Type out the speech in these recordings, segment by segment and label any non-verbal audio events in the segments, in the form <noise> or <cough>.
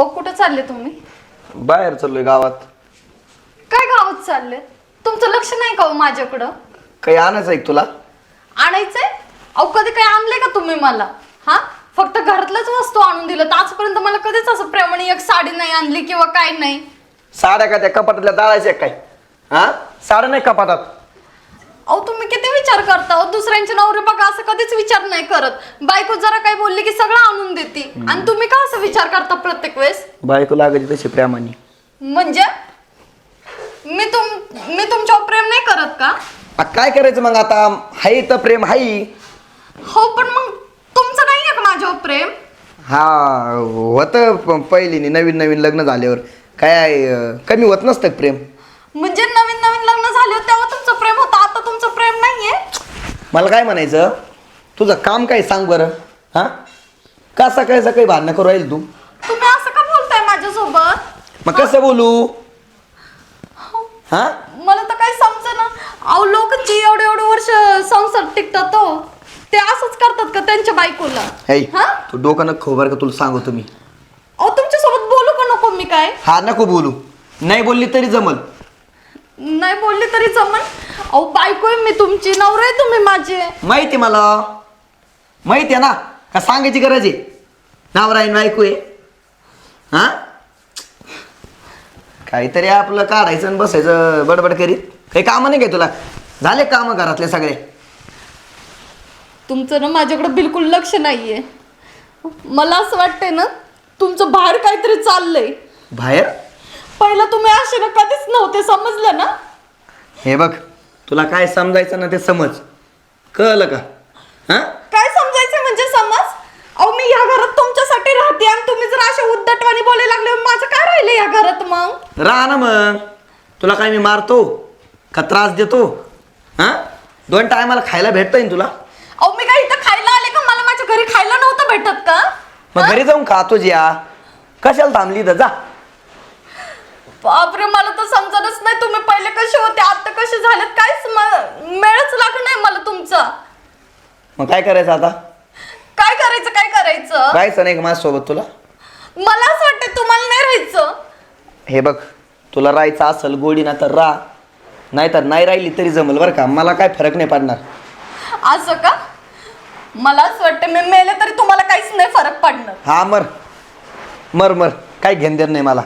ओ कुठं चालले तुम्ही? बाहेर चाललोय गावात. काय गावात चालले? तुमचं लक्ष नाही का हो माझ्याकडं? काही आणायचं आहे का तुला? आणायचंय? अहो कधी काय आणले का तुम्ही मला? हा? फक्त घरातल्याच वस्तू आणून दिलं. तर आजपर्यंत मला कधीच असं प्रेमाने एक साडी नाही आणली किंवा काय नाही. साड्या का त्या कपाटातल्या जाळायच्या काय? हा? साड्या नाही कपाटात. अहो तुम्ही किती विचार करता? हो दुसऱ्यांचे नवरे बघा असं कधीच विचार नाही करत. बायको जरा काय बोलली की सगळं आणून देते. आणि तुम्ही का असं विचार करता प्रत्येक वेळेस? बायको लागायची तशी प्रेमाने. म्हणजे? मी तुम मी तुमच्यावर प्रेम नाही करत का? आ, काय करायचं मग आता? हाय तर प्रेम हाई हो पण मग तुमचं नाही आहे का माझ्यावर प्रेम? हा होतं पहिलीने नवीन नवीन लग्न झाल्यावर. काय अं, कमी होत नसतं का प्रेम? म्हणजे नवीन नवीन लग्न झाले होते तेव्हा तुमचं प्रेम होतं आता तुमचं प्रेम नाहीये. मला काय म्हणायचं? तुझं काम काय सांग बरं हा? का सकाळी सकाळी भांडणं करू राहील तू? तुम्ही असं का बोलताय माझ्यासोबत? मग कसं बोलू? हा? मला तर काही समज ना. अहो लोक जी एवढे एवढे वर्ष संसार टिकतात हो ते असंच करतात का त्यांच्या बायकोला? हे हा? तू डोकं नको खाऊ बरं का तुला सांगतो मी. अहो तुमच्यासोबत बोलू का नको मी काय? हा नको बोलू. नाही बोलली तरी जमल. नाही बोलली तरी जमन अहो बायको आहे मी तुमची नवरा आहे तुम्ही माझे. माहिती आहे मला? माहिती आहे ना? का सांगायची गरज आहे? नावरायन बायको आहे. हा? काहीतरी आपलं काढायचं आणि बसायचं बडबड करीत. काही कामं नाही काय तुला? झाले कामं घरातले सगळे? तुमचं ना माझ्याकडे बिलकुल लक्ष नाहीये. मला असं वाटतंय ना तुमचं बाहेर काहीतरी चाललंय. बाहेर? पहिलं तुम्ही असे ना कधीच नव्हते समजलं ना? हे बघ तुला काय समजायचं ना ते समज. कळलं का? हा? काय समजायचं म्हणजे समज? अहो मी या घरात तुमच्यासाठी राहते आणि तुम्ही जर अशा उद्धटवाणी बोलायला लागले माझं काय राहिलं या घरात मग? राहा ना मग. तुला काय मी मारतो? का त्रास देतो? हा? दोन टायमाला खायला भेटतंय ना तुला? अहो मी काय इथं खायला आले का? मला माझ्या घरी खायला नव्हतं भेटत का? मग घरी जाऊन खातो ज्या. कशाला थांबली तर जा. बापरे मला तर समजतच नाही तुम्ही पहिले कसे होते आता कसे झालेत काहीच म- मेळच लागत नाही मला तुमचा. मग काय करायचं आता? काय करायचं काय करायचं? राहायचं नाही का माझ्यासोबत तुला? मला असं वाटतं तुम्हाला नाही राहायचं. हे बघ तुला राहायचं असेल गोडी ना तर राहा. नाहीतर नाही राहिली तरी जमल बरं का. मला काय फरक नाही पडणार. असं का? मला असं वाटतं मी मेले तरी तुम्हाला काहीच नाही फरक पडणार. हा मर. मर मर. काय घेण देण नाही मला.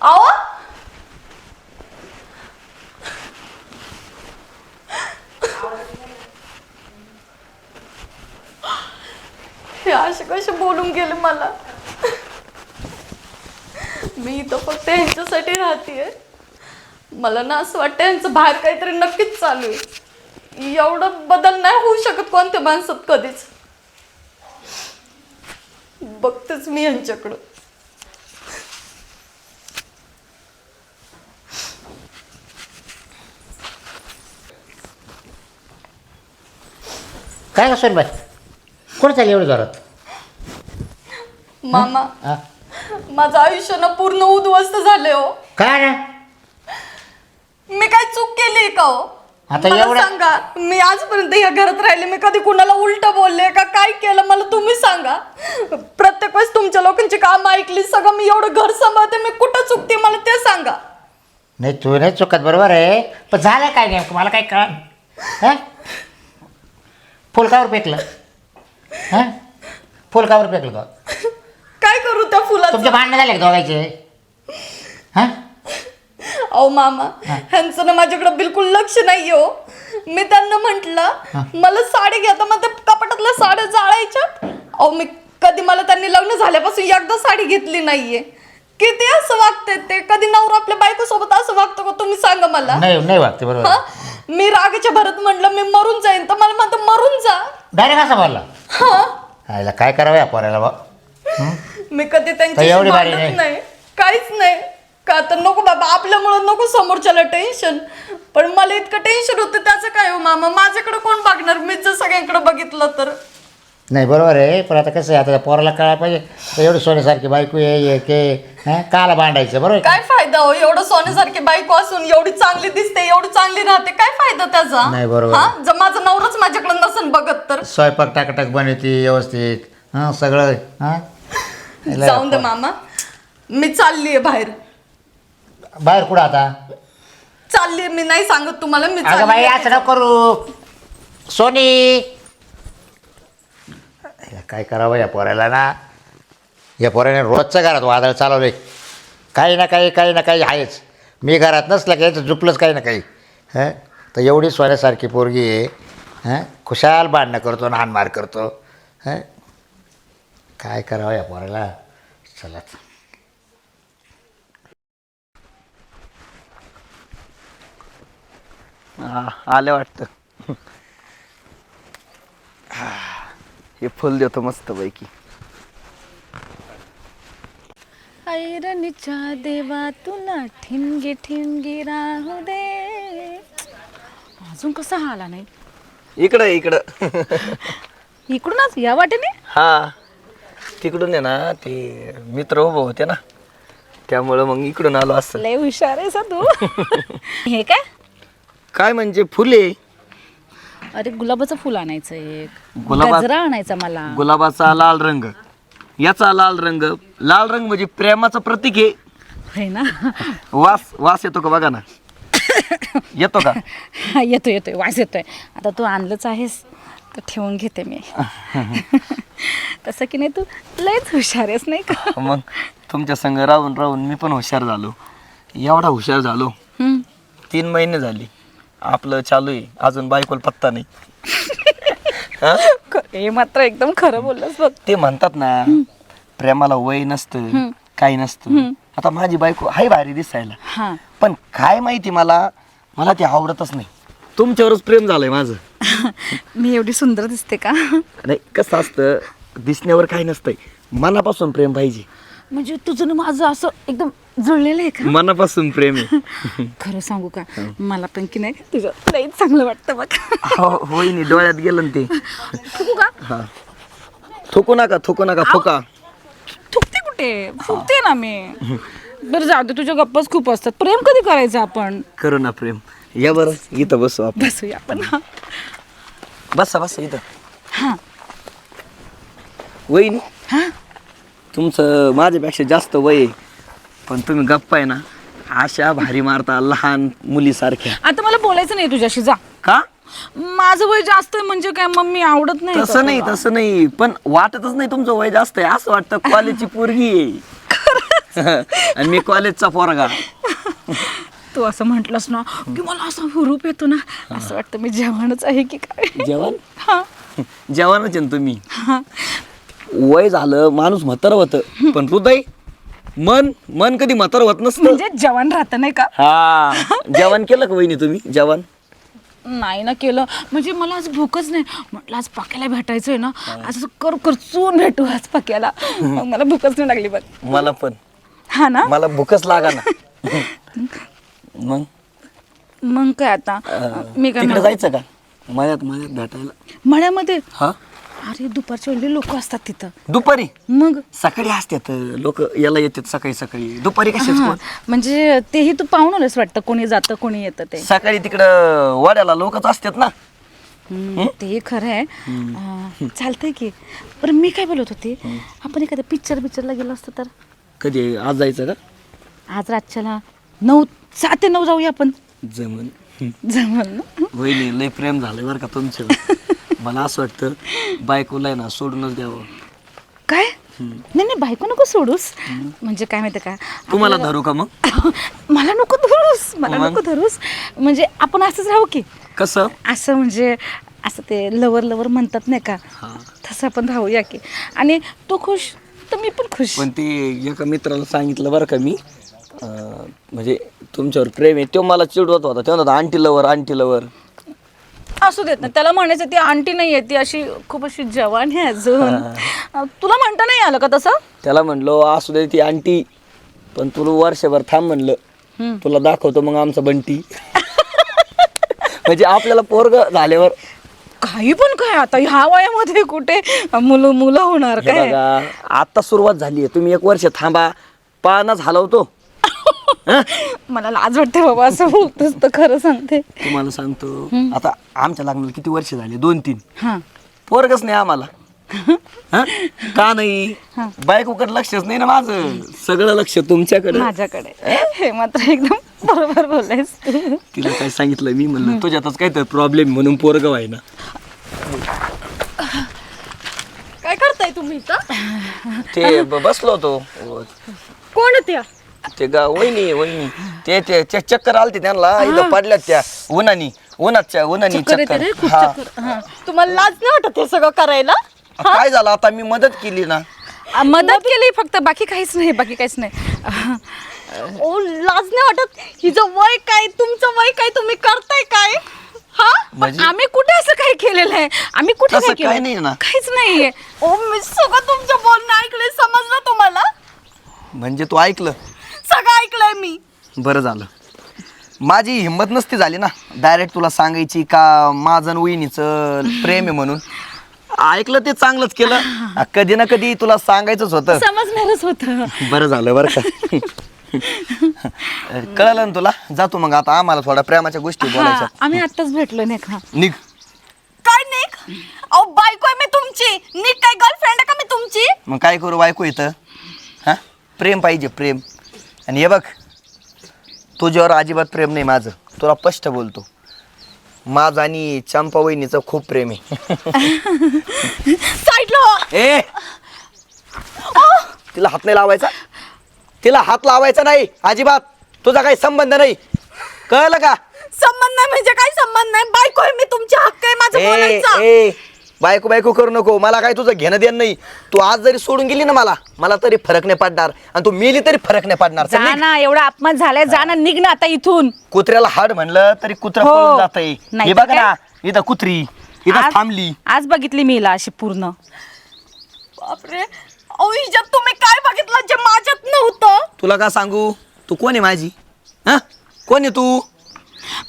अहो हे असे कसे बोलून गेले मला? मी इथं फक्त यांच्यासाठी राहतेय. मला ना असं वाटतं यांचं बाहेर काहीतरी नक्कीच चालू आहे. एवढं बदल नाही होऊ शकत कोणत्या माणसात कधीच. बघतेच मी यांच्याकडं. काय का सोनबाई? कुठं चालली एवढं जोरात? मामा. हा? माझं आयुष्य ना पूर्ण उद्ध्वस्त झाले हो. काय ना? मी काय चूक केली का हो? आता मला एवढं- सांगा मी आजपर्यंत या घरात राहिले मी कधी कुणाला उलट बोलले का काय केलं मला तुम्ही सांगा. प्रत्येक वेळेस तुमच्या लोकांची काम ऐकली सगळं मी एवढं घर सांभाळते मी कुठं चुकते मला ते सांगा. नाही तू नाही चुकत बरोबर आहे. पण झालं काय नेमकं? मला काय कळ हां? फुल कावर पेकलं हां? फुल कावर पेकलं तो काय करू त्या तुमचे फुलाचं भांडणं झाले का दोघायचे हां? अहो मामा ह्यांचं ना माझ्याकडे बिलकुल लक्ष नाही हो. मी त्यांना म्हंटल मला साडी घ्या तर मग ते कपाटातल्या साड्या जाळायच्या अहो मी कधी मला त्यांनी लग्न झाल्यापासून एकदा साडी घेतली नाहीये. किती असं वागते ते? कधी नवरा आपल्या बायको सोबत असं वागतो का? तुम्ही सांगा मला. नाही नाही वागते बरोबर. हा? मी रागाच्या भरत म्हणलं मी मरून जाईन. तर मला म्हणतं मरून जा. डायरेक्ट असं बोलला हा? आईला काय करावं या पोराला बा? मी कधी त्यांच्याशी एवढी बारी भांडत नाही. नाही. काहीच नाही. का तर नको बाबा आपल्यामुळं नको समोरच्याला टेन्शन पण मला इतकं टेन्शन होतं त्याचं काय हो मामा? माझ्याकडे कोण बघणार? मी जर सगळ्यांकडे बघितलं तर. नाही बरोबर आहे. पण आता कसं आहे आता त्या पोराला कळायला पाहिजे. तर एवढी सोन्यासारखी बायको आहे हे के हां? काला भांडायचं बरोबर आहे? काय फायदा हो? एवढं सोन्यासारखी बायको असून एवढी चांगली दिसते एवढी चांगली राहते. काय फायदा त्याचा? नाही, बरोबर. हा? जर माझा नवराच माझ्याकडे नसेल बघत तर? स्वयंपाक टाकटाक बनवते व्यवस्थित. हां सगळं हां? जाऊन दे मामा. मी चाललीये बाहेर. बाहेर कुठं आता? चाललीये मी नाही सांगत तुम्हाला मी अगं बाई चाललीये. असं नको करू. सोनी! या काय करावं या पोराला ना? या पोराने रोजच्या घरात वादळ चालवले काही ना काही काही ना काही आहेच. मी घरात नसलं की तर झुपलंच काही ना काही. हं? तर एवढी सोन्यासारखी पोरगी आहे. हं? खुशाल भांडणं करतो आणि हानमार करतो. हं? काय करावं या पोराला? चला. हा, आले वाटतं हा, हे फुल देतो मस्त पैकी ऐरणीच्या देवा तुला ठिणगी ठिणगी राहू दे. अजून कसा हा आला नाही? इकडं इकडं. इकडूनच या वाटेने? हा. तिकडून आहे ना ते मित्र उभं होते ना. त्यामुळं मग इकडून आलो असं. लय हुशार आहे तू. हे काय? काय म्हणजे फुले. अरे गुलाबाचं फुल आणायचं एक. गुलाबा- गजरा आणायचा मला. गुलाबाचा लाल रंग. याचा लाल रंग लाल रंग म्हणजे प्रेमाचं प्रतीक आहे. होय ना? वास वास येतो का बघा ना? येतो का? येतोय येतोय वास येतोय. आता तू आणलंच आहेस तर ठेवून घेते मी. तसं की नाही तू लयच हुशार आहेस नाही का? मग तुमच्या संग राहून राहून मी पण हुशार झालो. एवढा हुशार झालो. हम्म. तीन महिने झाली. आपलं चालू आहे. अजून बायकोला पत्ता नाही. <laughs> हा? हे मात्र एकदम खरं बोललास बघ. ते म्हणतात ना प्रेमाला वय नसतं काही नसतं. आता माझी बायको हाय भारी दिसायला. हा. पण काय माहिती मला मला ते आवडतच नाही. तुमच्यावरच प्रेम झालंय माझं. <laughs> मी एवढी सुंदर दिसते का? नाही कसं असतं दिसण्यावर काही नसतंय. मनापासून प्रेम पाहिजे. म्हणजे तुझं माझं असं एकदम जुळलेलं आहे का? मनापासून प्रेम आहे. <laughs> खरं सांगू का? मला पण की नाही तुझं लईच चांगलं वाटतं बघ. हो होय नी डोळ्यात गेलं ना ते. थुकू का? हा. थुकू नका थुकू नका फुका थुकते कुठे? फुकते ना मी. बरं जाऊ दे तुझ्या गप्पाच खूप असतात. प्रेम कधी करायचं आपण? करू ना प्रेम. या बरं इथं बसू आपण. बसूया आपण हा. बसा बसा इथं. हा. वहिनी हा? तुमचं माझ्यापेक्षा जास्त वय आहे. पण तुम्ही गप्पा आहे ना अशा भारी मारता लहान मुलीसारख्या. आता मला बोलायचं नाही तुझ्याशी जा. का? माझं वय जास्त आहे म्हणजे काय मम्मी आवडत नाही का तसं नाही तुला? तसं नाही पण वाटतच नाही तुमचं वय जास्त आहे. असं वाटतं कॉलेजची पोरगी आहे. <laughs> आणि मी कॉलेजचा पोरगा. तू असं म्हंटलस ना की मला असा हुरूप येतो ना असं वाटतं मी जेवणच आहे की काय? जेवण? हा. <laughs> जेवणच आहे ना तुम्ही. हा. वय झालं माणूस म्हातार होतं पण हृदय मन मन कधी म्हातार होत नसतं. म्हणजे जेवण राहतं नाही का? हा. जेवण केलं का वहिनी तुम्ही? जेवण नाही ना केलं. म्हणजे मला आज भूकच नाही. म्हटलं आज पाक्याला भेटायचंय ना. आज असं कर करचून भेटू आज पाक्याला. मग मला भूकच नाही लागली बघ. मला पण. हा ना? मला भूकच लागा ना. मग? मग काय आता? मी काय तिकडे जायचं का? मळ्यात मळ्यात भेटायला? मळ्यामध्ये? हा? अरे दुपारच्या वेळी लोक असतात तिथं. दुपारी? मग? सकाळी असतात लोक याला येतात सकाळी सकाळी. दुपारी कशाच हा, म्हणजे तेही तू आलंस वाटतं कोणी जातं कोणी येतं ते. सकाळी तिकडं वाड्याला लोकच असतात ना. हम्म, ते खरं आहे. अं, चालतंय की. बरं मी काय बोलत होते? आपण एखाद्या पिक्चर पिक्चरला गेलो असतो तर? कधी? आज जायचं का? आज रातच्याला नऊ सात ते नऊ जाऊया आपण. जमन. जमल ना? वहिनी लय प्रेम झालंय बरं का तुमचं <laughs> मला असं वाटतं बायकोला आहे ना सोडूनच द्यावं. काय? नाही नाही बायको नको सोडूस. म्हणजे काय माहिती का? तुम्हाला धरू का मग? <laughs> मला नको धरूस. मला? नको धरूस. म्हणजे आपण असंच राहू की. कसं? असं म्हणजे असं ते लवर लवर म्हणतात नाही का? हा. तसं आपण राहूया की. आणि तो खुश तर मी पण खुश. पण ते एका मित्राला सांगितलं बरं का मी म्हणजे तुमच्यावर प्रेम आहे. तो मला चिडवत होता. ते म्हणत आंटी लवर आंटी लवर असू देत ना त्याला म्हणायचं ती आंटी नाही ती अशी खूप अशी जवान आहे अजून. तुला म्हणता नाही आलं का तसं? त्याला म्हणलो असू दे ती आंटी. पण तुला वर्षभर थांब म्हणलं. तुला दाखवतो मग आमचा बंटी. म्हणजे आपल्याला पोरग झाल्यावर. काही पण काय आता ह्या वयामध्ये कुठे मुलं मुलं होणार काय? आता सुरुवात झाली आहे. तुम्ही एक वर्ष थांबा. पानाच हलवतो मला लाज वाटते बाबा असं बोलतोस तर खरं सांगते. तुम्हाला सांगतो. आता आमच्या लग्नाला किती वर्ष झाली? दोन तीन. हा. पोरगच नाही आम्हाला. हा? का नाही? बायकोकडे लक्षच नाही ना माझं. सगळं लक्ष तुमच्याकडे. माझ्याकडे. हे? मात्र एकदम बरोबर बोलायस तू. तिला काय सांगितलं मी म्हणलं तुझ्यातच काय तर प्रॉब्लेम म्हणून पोरग आहे ना काय करताय तुम्ही इथं? ते ब- बसलो होतो. कोण त्या ते गा वहिनी वहिनी. ते ते ते चक्कर आलते त्यांना इथं पडल्यात त्या उन्हानी उन्हाच्या उन्हानी चक्कर येते रे, खूप हा. चक्कर. हा. तुम्हाला लाज नाही वाटत हे सगळं करायला? काय झालं? आता मी मदत केली ना. आ, मदत केली फक्त बाकी काहीच नाही बाकी काहीच नाही. ओ लाज नाही वाटत? हिचं वय काय? तुमचं वय काय? तुम्ही करताय काय? हा? पण म्हणजे? आम्ही कुठे असं काही केलेलं आहे? आम्ही कुठे तसं काय काही केलं नाही ना. काहीच नाहीये ओ मी सगळं तुमचं बोलणं ऐकलंय समजलं तुम्हाला? म्हणजे तू ऐकलं? सगळं ऐकलंय मी. बरं झालं. माझी हिंमत नसती झाली ना. डायरेक्ट तुला सांगायची का माझं आणि वहिनीचं प्रेम आहे म्हणून. ऐकलं ते चांगलंच केलं. <laughs> आ, कधी ना कधी तुला सांगायचंच होतं. समजणारच होतं. बरं झालं बरं का. <laughs> कळलं ना तुला? जातो मग आता आम्हाला थोड्या प्रेमाच्या गोष्टी बोलायच्या. आम्ही आत्ताच भेटलो नाही का निघ. काय निक? अहो बायको आहे मी तुमची. निक काय गर्लफ्रेंड आहे का मी तुमची? मग काय करू बायको इथं? हा? प्रेम पाहिजे प्रेम. आणि हे बघ तुझ्यावर अजिबात प्रेम नाही माझं. तुला स्पष्ट बोलतो. माझं आणि चंपा वहिनीचं खूप प्रेम आहे. साईडला हो. ए! तिला हात नाही लावायचा? तिला हात लावायचा नाही अजिबात. तुझा काही संबंध नाही. कळलं का? संबंध नाही म्हणजे काय संबंध नाही? बायको आहे मी तुमची हक्क आहे माझं ए बोलायचं. ए. बायको बायको करू नको. मला काय तुझं घेणं देणं नाही. तू आज जरी सोडून गेली ना मला मला तरी फरक नाही पडणार. आणि तू मेली तरी फरक नाही पडणार. चल जा निघ. ना एवढा अपमान झालाय जा ना निघ ना आता इथून. कुत्र्याला हाड म्हणलं तरी कुत्रा हो. पळून नाही हे तर बघ ना इथं कुत्री इथं आज- थांबली. आज बघितली मी हिला अशी पूर्ण. बापरे. अहो हिच्यात तुम्ही काय बघितलं जे माझ्यात नव्हतं? तुला का सांगू? तू कोण आहे माझी? हा? कोण आहे तू?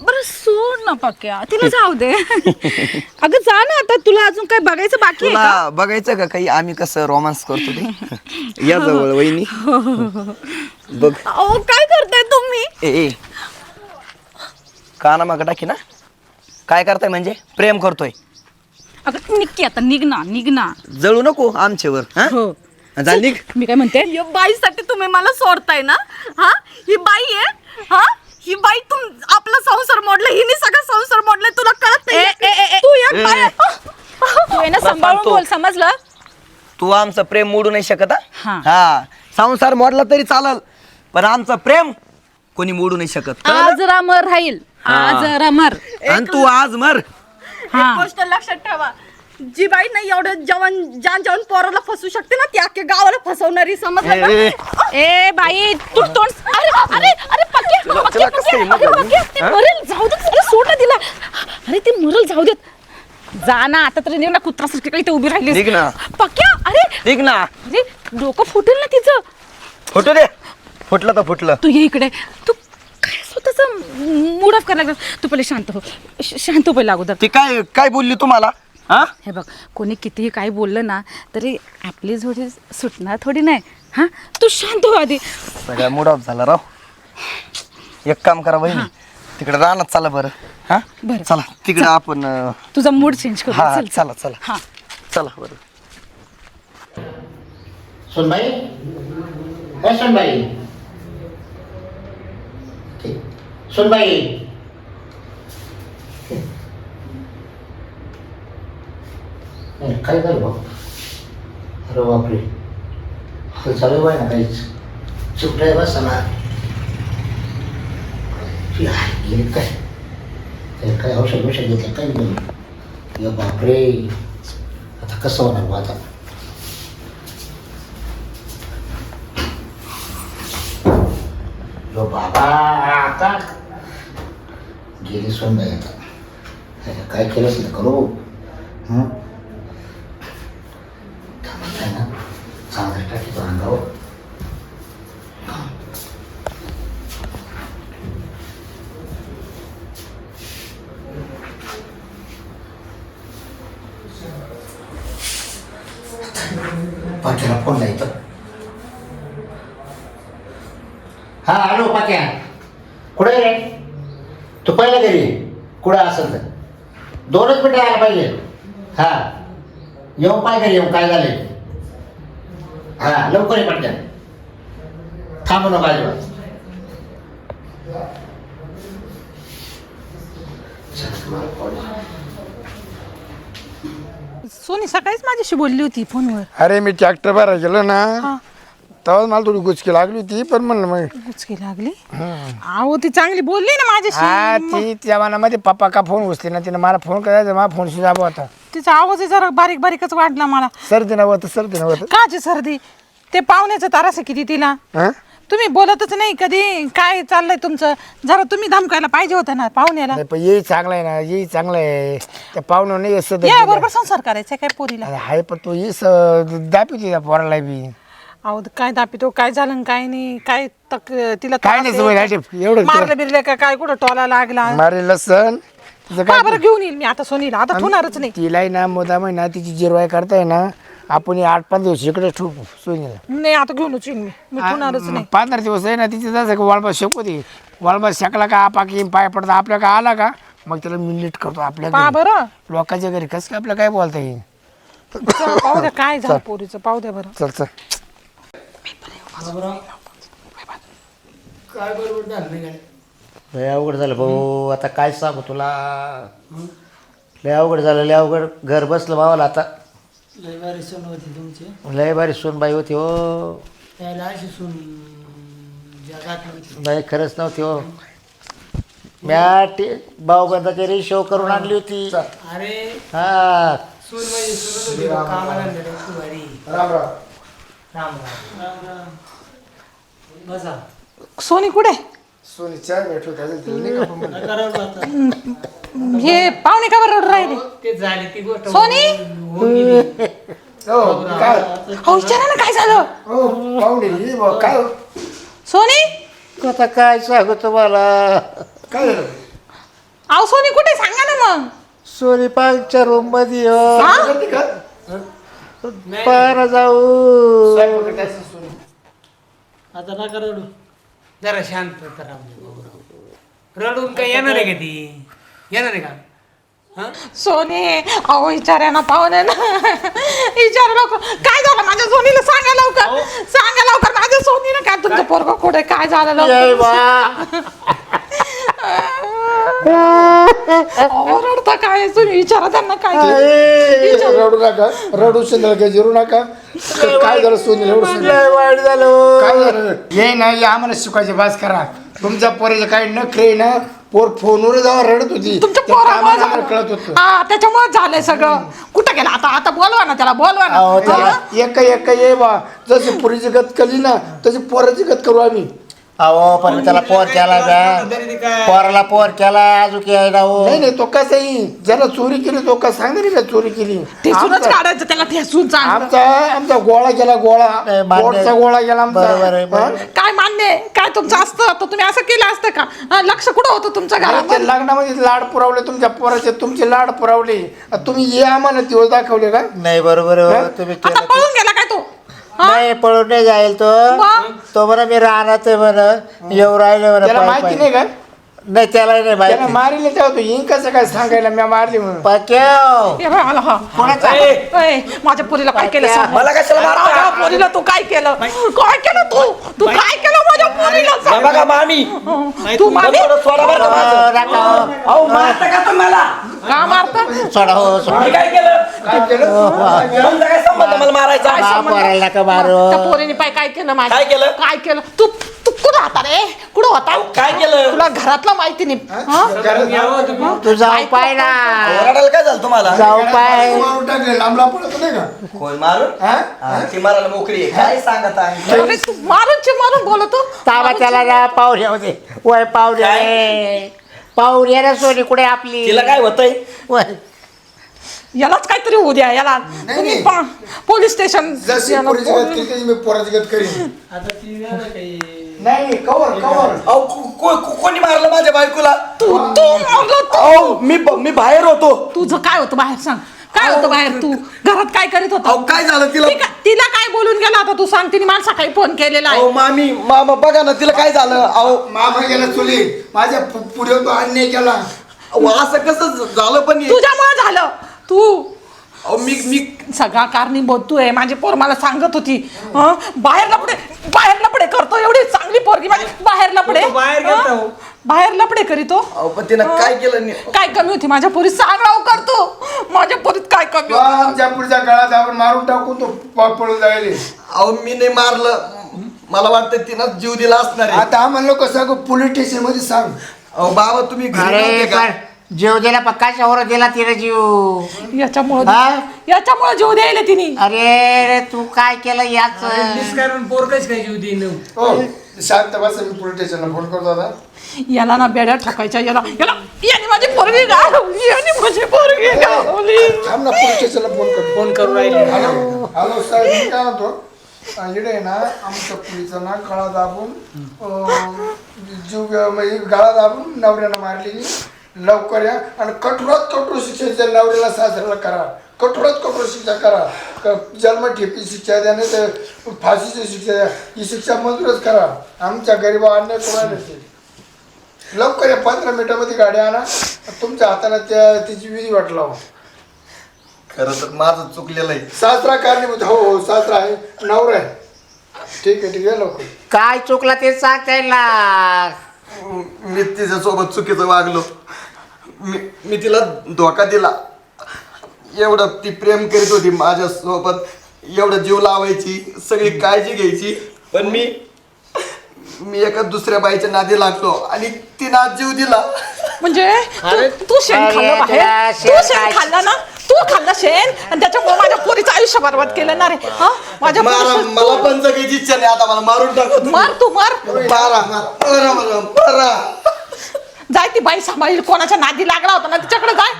बरं सोड ना पक्या. तिला जाऊ दे. <laughs> अगं जा ना आता. तुला अजून काय बघायचं बाकी आहे का? तुला बघायचं का काही? आम्ही कसं रोमांस करतो ते? <laughs> या जवळ वहिनी. <laughs> बघ. अहो काय करताय तुम्ही? ए ए. काना मागं टाकी ना. काय करताय म्हणजे? प्रेम करतोय. अगं निघ की आता. निघ ना निघ ना. जळू नको आमच्यावर हा? हो. जा निघ. मी काय म्हणते? या बाईसाठी तुम्ही मला सोडताय ना? हा? ही बाई आहे हा? ही बाई तुम आपला संसार मोडला हिने सगळं संसार मोडलाय तुला कळत ए, ए, ए, नाही. तू ए. तू आहे ना तुला सांभाळून सांगतो. बोल समजलं तू आमचं प्रेम मोडू नाही शकत हा? हा. हा संसार मोडला तरी चालल पण आमचं प्रेम कोणी मोडू नाही शकत? आज रामर राहील आज रामर आणि तू आज मर हा गोष्ट लक्षात ठेवा जी बाई नाही एवढं जवान जान जवान पोराला फसू शकते ना ती अख्ख्या गावाला फसवणारी समजलं ना? ए, ए, ए बाई तू तोंड अरे अरे अरे पक्या तुला कसं अरे ती हा? मरेल जाऊ दे तिला सोड ना तिला. अरे ती मरेल जाऊ देत. जा ना आता तरी निघ ना कुत्रासारखी काही इथे उभी राहिली निघ ना. पक्या अरे. निघ ना. अरे डोकं फुटेल ना तिचं. फुटू दे. फुटलं तर फुटलं. तू ये इकडे. तू काय स्वतःच मूड ऑफ करायला लागला. तू पहिले शांत हो. श- शांत हो पहिले अगोदर ती काय काय बोलली तुम्हाला? हा? हे बघ कोणी कितीही काही बोललं ना तरी आपली जोडी सुटणार थोडी नाही. हा? तू शांत हो आधी. सगळा मूड ऑफ झाला राव. एक काम करा बहिणी तिकडे राहणार चला बरं. हा? बरं. चला तिकडे आपण अं, तुझा मूड चेंज करू. हा चल. चला चला. हा. चला बरं. सुनबाई? काय सुनबाई. सुनबाई. नाही काय झालं बघ? अरे बापरे. हे चालू आहे ना काहीच. चुप आहे बस ना काय? ते काय औषध औषध घेतलं काय नाही बापरे. आता कसं होणार बा आता? यो बाबा आता? गेली सोन नाही आता काय केलंच नाही करू? हं? थांबत आहे ना चांगलं टाकी तो अंगावर पाक्याला फोन नाही तर हा हॅलो पाक्या कुठे आहे रे तू पहिला घरी ये. कुठं असेल तर. दोनच मिनटं आला पाहिजे. हा. येऊ पाय घरी येऊ काय झाले हा लवकर ये पटकन. थांबू नका अजिबात. सोनी सकाळीच माझ्याशी बोलली होती फोनवर. अरे मी ट्रॅक्टर भरायला गेलो ना. हा. तेव्हा मला थोडी गुचकी लागली होती पण म्हणलं मग गुचकी लागली? अहो ती चांगली बोलली ना हा माझ्याशी ती त्या मनामध्ये पप्पा का फोन उचले ना तिने मला फोन करायचा मला फोन सुद्धा होता. तिचा आवाज जरा बारीक बारीकच वाटला मला. सर्दी नव्हतं सर्दी नव्हतं काची सर्दी? ते पाहुण्याचं तारास आहे किती तिला? हा? तुम्ही बोलतच नाही कधी काय चाललंय तुमचं? जरा तुम्ही धमकायला पाहिजे होतं ना पाहुण्याला. नाही पण येई चांगला आहे ना येई चांगला आहे त्या पाहुणं नाही असं या बरोबर संसार करायचा काय पोरीला? आहे पण तो येस दापी त्या पोराला बी. अहो काय दापितो काय झालं आणि काय नाही काय तक तिला काय नाही आहे? सवय राहते एवढं मारलं बिरलं का काय कुठं टोला लागला? मारे तिचं का काय बरं घेऊन येईल मी आता सोनीला आता ठेवणारच नाही. तिलाही ना मुदा ना तिची जिरवाय करताय ना आपण हे आठ पाच दिवस इकडे ठेवू सोनीला. नाही आता घेऊनच येईन मी. मी ठेवणारच नाही. पंधरा दिवस आहे ना तिथे जसं वाळबा शकवते वाळबा शकला का पाकी पाय पडता आपल्या का आला का मग त्याला मी नीट करतो आपल्या पा घरी. बरं लोकांच्या घरी कसं काय आपल्याला काय बोलता येईल? चला, पाहू द्या काय झालं पोरीचं पाहू द्या बरं. चल चल. लय अवघड झालं भाऊ. आता काय सांगू तुला? लय अवघड झालं लय अवघड. घर बसलं भावाला आता. लय भारी सण होती तुमचे. लय बारी सोनबाई होती हो. त्याला अशी सून जगात नव्हती. नाही खरंच नव्हती हो. म्या टी भाऊबंदाची रेशो करून आणली होती. अरे. हा. सून म्हणजे सून होती बा, कामाला नेलं तू भारी. राम राम. राम राम. राम बसा सोनी कुठे? सोनी त्याचं करावं आता हे पाहुणे का बरं राहिले? ते झाली ती गोष्ट. सोनी? होऊन गेली. हो काय? अहो विचारा ना काय झालं? हो पाहुणे ये बुवा, काय? हो? सोनी? आता काय सांगू तुम्हाला? काय झालं? अहो सोनी कुठे? सांगा ना मग. सोनी पाकच्या रूममध्ये हो हा? करते का? पारा जाऊ. आता नका रडू. जरा शांत करा. रडून काय येणार आहे का ती? येणार आहे का? हा? सोनी अहो विचारा ना पाहुणे ना. विचारा लवकर. काय झालं? माझ्या सोनीला सांगा लवकर. सांगा लवकर. माझ्या सोनीला काय? तुमचं पोरग कुठे? काय झालं लवकर? <laughs> अहो, रडता काय? तुम्ही विचारा त्यांना काय. रडू नका. रडू शिंदळ का जिरू नका. काय झालं सोनी एवढं सांगा. लय वाईट झालं हो. काय झालं? ये ना हे आम्हाला शिकवायचे बास करा. तुमच्या पोराचे काही नखरे ना पोर फोनवर जेव्हा रडत होती. तुमच्या त्या पोरामुळे कामाला आम्हाला झालं. कळत होतं. हा त्याच्यामुळे झालंय सगळं. कुठं गेला? आता आता बोलवा ना त्याला बोलवा अहो, ना त्याला- हा? एक एक ये बा. जशी पुरीची गत केली ना तशी पोराची गत करू आम्ही. अहो पण त्याला पोर केला का पोराला पोर केला अजून यायला नाही हो नाही तो कसा येईल ज्याला चोरी केली तो का सांग ना चोरी केली आमचा काढायचं त्याला चांगलं आमचा आमचा गोळा गेला गोळा नाही, मान्य. पोटचा गोळा गेला बरोबर आहे, आमचा बरोबर. हा? काय मान्य आहे? काय तुमचं असतं तर तुम्ही असं केलं असतं का हा, लक्ष कुठं होतं तुमच्या नाही, घरात ते लग्नामध्ये लाड पुरवले तुमच्या पोराचे तुमचे लाड पुरवले तुम्ही ये आम्हाला दिवस दाखवले का नाही बरोबर आहे हो, तुम्ही आता केलं ते. पळून गेला काय तो? नाही पळून नाही जाईल तो मग? तो म्हणा मी राहणार आहे म्हण येऊ राहिले त्याला माहिती. नाही का नाही त्याला नाही त्याला माहिती मारिले तेव्हा तो येईन कसं काय सांगायला? मी मारली म्हणून. पक्याव. हे बघ, आला हा. कोणाचा? ए, माझ्या पोरीला काय केलं सांग. मला कशाला मारता? माझ्या पोरीला तू काय केलं? काय केलं तू? तू काय केलं माझ्या पोरीला हे सांग. बघा मामी. तू मामी? सोडा बरं का माझं. अहो, हो. मारता का पण मला का मारता? सोडा हो सोडा. मी काय केलं? काय केलं? तुमचा काय संबंध? मला मारायचा? हा, पोराला नका मारू. त्या पोरीने पाय काय केलं माझ्या? काय केलं? काय केलं? तू तू कुठं होता रे? कुठं होता? काय केलं? तुला घरातलं माहिती नाही. हा? यावं तुम्ही. तू जाऊ पाय ना. ओरडायला काय झालं तुम्हाला? जाऊ पाय मारून टाकले लांब लांब पडत नाही का? कोण मारून? हा? हा, ती मारायला मोकळी आहे. काय सांगत आहे? अरे तू मारूनची मारून बोलतो. ताबा त्याला ना पाहुणे होते वय पाहुणे पाहुणे ना सोनी कुठे आपली. तिला काय होतंय? वय. यालाच काहीतरी होऊ द्या याला. तुम्ही नाही. पा- पोलीस स्टेशन जशी पोरीची गत पोलीस- केली तशी मी पोराची गत करीन. आता ती नाही ना काही? नाही नाही कवर कवर अहो को- को- को- कोणी मारलं माझ्या बायकोला? तू तू अगं तू अहो मी ब- मी बाहेर होतो. तुझं काय होतं बाहेर सांग. काय होतं बाहेर तू? घरात काय करीत होता? अहो काय झालं तिला? ती का- तिला काय बोलून गेला आता तू? सांग तिने मला सकाळी फोन केलेला आहे. अहो मामी मामा बघा ना तिला काय झालं? अहो. मामा गेला चुली माझ्या पु- पुढे तो अन्याय केला. अहो, असं कसं झालं पण हे? तुझ्यामुळे झालं तू अहो, मी मी मी सगळा कारणीभूत तू आहे माझी पोर मला सांगत होती. हं? बाहेर लपडे बाहेर लपडे करतो. एवढी चांगली पोरगी माझी. बाहेर लपडे तो बाहेर गेलता हो. हं? बाहेर लपडे करीतो अहो पण तिनं काय केलं नाही काय कमी होती? माझ्या पोरीत सांग राव करतो. माझ्या पोरीत काय कमी तो होती? आमच्या पुढच्या काळात आपण मारून टाकून तो प- पळून जाईल. अहो मी नाही मारलं. मला वाटतं तिनं जीव दिला असणार आहे. आता आम्हाला लोक सांगू पोलीस स्टेशनमध्ये सांग. अहो बाबा तुम्ही घरी अरे नव्हते का? पण जीव दिला पक्का शहर दिला तिने जीव. याच्यामुळं हा? याच्यामुळं जीव द्यायला तिने. अरे रे तू काय केलं याच? निष्कारण पोर कशी काय जीव देईन? हो शांत बस मी पोलीस स्टेशनला फोन करतो आता. याला ना बेड्या ठोकायच्या याला याला याने माझी पोरगी गावली याने माझी पोरगी गावली थांब ना पोलीस स्टेशनला फोन करतो. फोन करून राहिले. हॅलो हॅलो सर मी काय म्हणतो? अं, इकडे आहे ना आमच्या पुलीचा ना गळा दाबून अं, जीव म्हणजे गळा दाबून नवऱ्यानं मारलेली. लवकर या आणि कठोरात कठोर शिक्षा त्या नवऱ्याला सासऱ्याला करा. कठोरात कठोर शिक्षा करा. जन्मठेपी शिक्षा द्या नाही तर फाशीची शिक्षा द्या. ही शिक्षा मंजूरच करा. आमच्या गरीबा अन्याय कोणाला ते लवकर या पंधरा मिनिटामध्ये गाडी आणा. तुमच्या हाताने त्या तिची विधी वाट लावा खरं तर माझं चुकलेलं आहे. सासरा कारणीभूत हो हो सासरा आहे. नवरा आहे. ठीक आहे ठीक आहे लवकर. काय चुकला ते सांग त्याला. मी तिच्यासोबत चुकीचं वागलो. मी मी तिला धोका दिला. एवढं ती प्रेम करीत होती माझ्यासोबत. एवढं जीव लावायची सगळी काळजी घ्यायची. पण मी मी एका दुसऱ्या बाईच्या नादी लागलो आणि तिनं आज जीव दिला. म्हणजे अरे, तू- तू शेण अरे, खाल्लं बाहेर. तू शेण खाल्लं ना? तू खाल्लं शेण? आणि त्याच्यामुळे माझ्या पोरीचं आयुष्य बरबाद केलं ना रे. हा? माझ्या मारा पोरीचं मला पण जगायची इच्छा नाही. आता मला मारून टाका तुम्ही. मार तू मारा मारा मारा मारा. जाय ती बाई सांभाळील कोणाच्या नादी लागला होता ना तिच्याकडे जाय.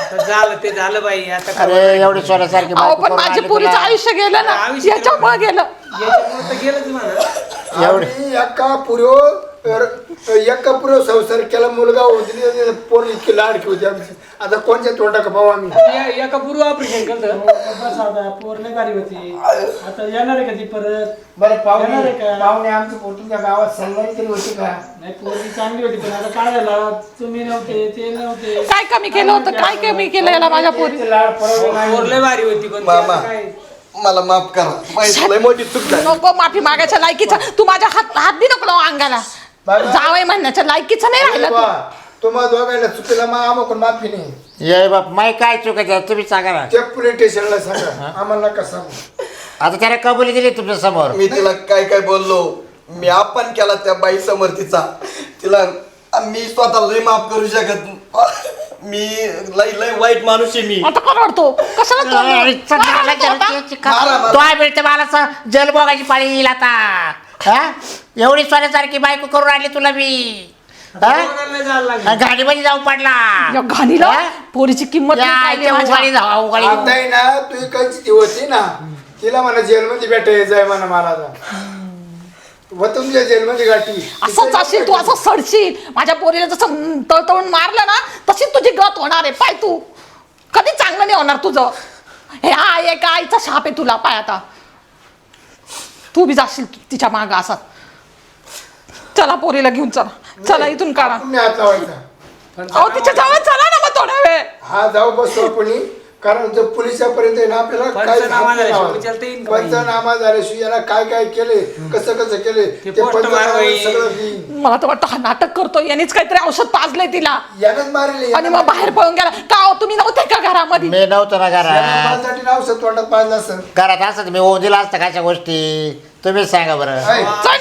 आता झालं ते झालं बाई आता काय अरे एवढी सोन्यासारखी अहो बायको पण करून माझ्या आणली पोरीचं तुला. आयुष्य गेलं ना आयुष्य याच्यामुळे गेलं. याच्यामुळे तर गेलंच म्हणा एवढी. आम्ही एका पुरो एका पुरो संसार केला मुलगा होती पोर इतकी लाडकी होती आमची. आता कोणत्या तोंडा का पाहू आम्ही? या- एका पूर्व ऑपरेशन केलं बस आता नाही गाडी होती. आता येणार आहे का ती परत? बरं येणार पाहुणे आहे का? पाहुणे आमचं तुमच्या गावात सल्लाही तरी होती का? नाही पोरगी चांगली होती पण आता काय झालं तुम्ही नव्हते ते नव्हते. काय कमी केलं होतं? काय कमी केलं याला माझ्या पोरी? ते लाड परवडलं नाही. पोर लय भारी होती पण ते मामा आता काय? मला माफ करा. माझी लय मोठी चूक झाली. नको माफी मागायच्या लायकीचा. तू माझ्या हात हात बी नको लावू अंगाला. बाबा. जावय म्हणण्याच्या लायकीचं नाही राहिलं तू. तुम्हा दोघांना चुकीला मग आम्हाला माफी नाही. ये बाप माय काय चुकायचं आहे? तुम्ही सांगा ना. त्या पोलीस स्टेशनला सांगा. आम्हाला नका सांगू. आता त्याने कबुली दिली तुमच्यासमोर. मी तिला काय काय बोललो? मी अपमान केला त्या बाई समोर तिचा. तिला मी स्वतःला लय माफ करू शकत मी लय लय वाईट माणूस आहे मी. आता कोण रडतो कशाला तो अरे, रडतो? चल, का मला रडतो आता? जरा ते- मारा, मारा. तो मिळते मला असं जलबोगाची पाळी येईल आता. हा? एवढी सोन्यासारखी बायको करून आणली तुला मी. हा? गाडीमध्ये जाऊन पडला. या घाणीला? पोरीची किंमत नाही या, राहिली इथे माझ्या. उगाळी जाऊ, जाऊ. आता आहे ना तू इकडची ती होती ना तिला म्हणा जेलमध्ये भेटायचं आहे म्हणा मला आता. व तुमच्या जेलमध्ये गाठी. असंच असेल तू असं सडशील. माझ्या पोरीला जसं तळतळून मारलं ना तशीच तुझी गत होणार आहे. पाय तू. कधी चांगलं नाही होणार तुझं. हे हा एक आईचा शाप आहे तुला पाय आता. तू बी जाशील तिच्या माग असा. चला पोरीला घेऊन चला. चला इथून काढा. हात लावायचा अहो तिच्या जवळ चला ना मग थोडा वेळ. हा जाऊ बसतो कोणी कारण जर पोलिसापर्यंत ना आपल्याला काय पंचनामा झाल्याशिवाय विचारता येईल का बाई? पंचनामा झाल्याशिवाय याला काय काय केले कसं कसं केले ते ते पोस्ट पंचनामा मारवाई. सगळं देईन. मला तर वाटतं हा नाटक करतो यानेच काहीतरी औषध पाजलंय तिला. यानंच मारले आणि मग बाहेर पळून गेला. का हो, तुम्ही नव्हते का घरामध्ये? मी नव्हतो ना घरात. माझ्यासाठी नाव असं तोंडात पाजलं असं. घरात असत मी ओ दिला असतं काच्या गोष्टी. तुम्हीच सांगा बरं. ना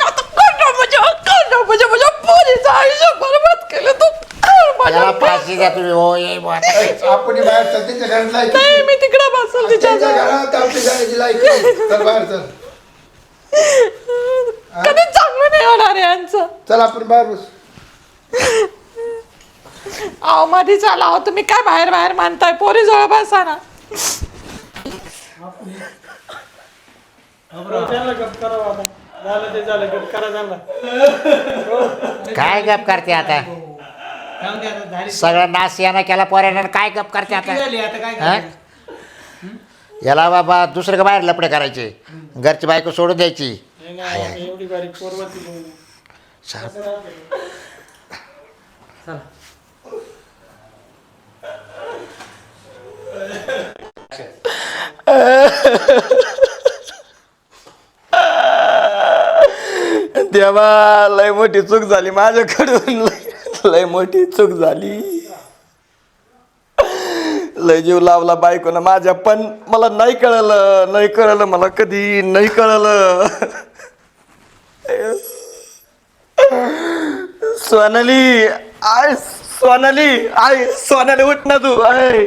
आता काढ म्हणजे काढ म्हणजे माझ्या पोरीचं आयुष्य बरबाद केलं तू. द्या तुम्ही. हो ये बुवा. आपण ही बाहेर चल त्यांच्या घरात लायकी नाही मी तिकडे बसल तिच्या त्यांच्या जवळ. घरात आपली जाण्याची लायकी नाही. चल बाहेर चल. कधी चांगलं नाही होणार आहे यांचं. चल आपण बाहेर बस. अहो मध्ये चला अहो तुम्ही काय बाहेर बाहेर मानताय? पोरी जवळ बसा ना. त्याला गप करावं आता. झालं ते झालं गप करा झालं काय गप करते आता? जाऊन दे आता झाली सगळा नाश यानं केला पोऱ्यानं काय गप करते आता? झाली आता काय हा? करायचं? याला बाबा दुसरं का बाहेर लपडे करायचे. घरची बायको सोडून द्यायची. काय, एवढी बारीक पोरवती बोलली. चला. <laughs> देवा लय मोठी चूक झाली माझ्याकडून. लय- लय मोठी चूक झाली. लय जीव लावला बायकोनं माझ्या पण मला नाही कळलं नाही कळलं मला कधी नाही कळलं. सोनाली आय सोनाली आय सोनाली उठ ना तू आय.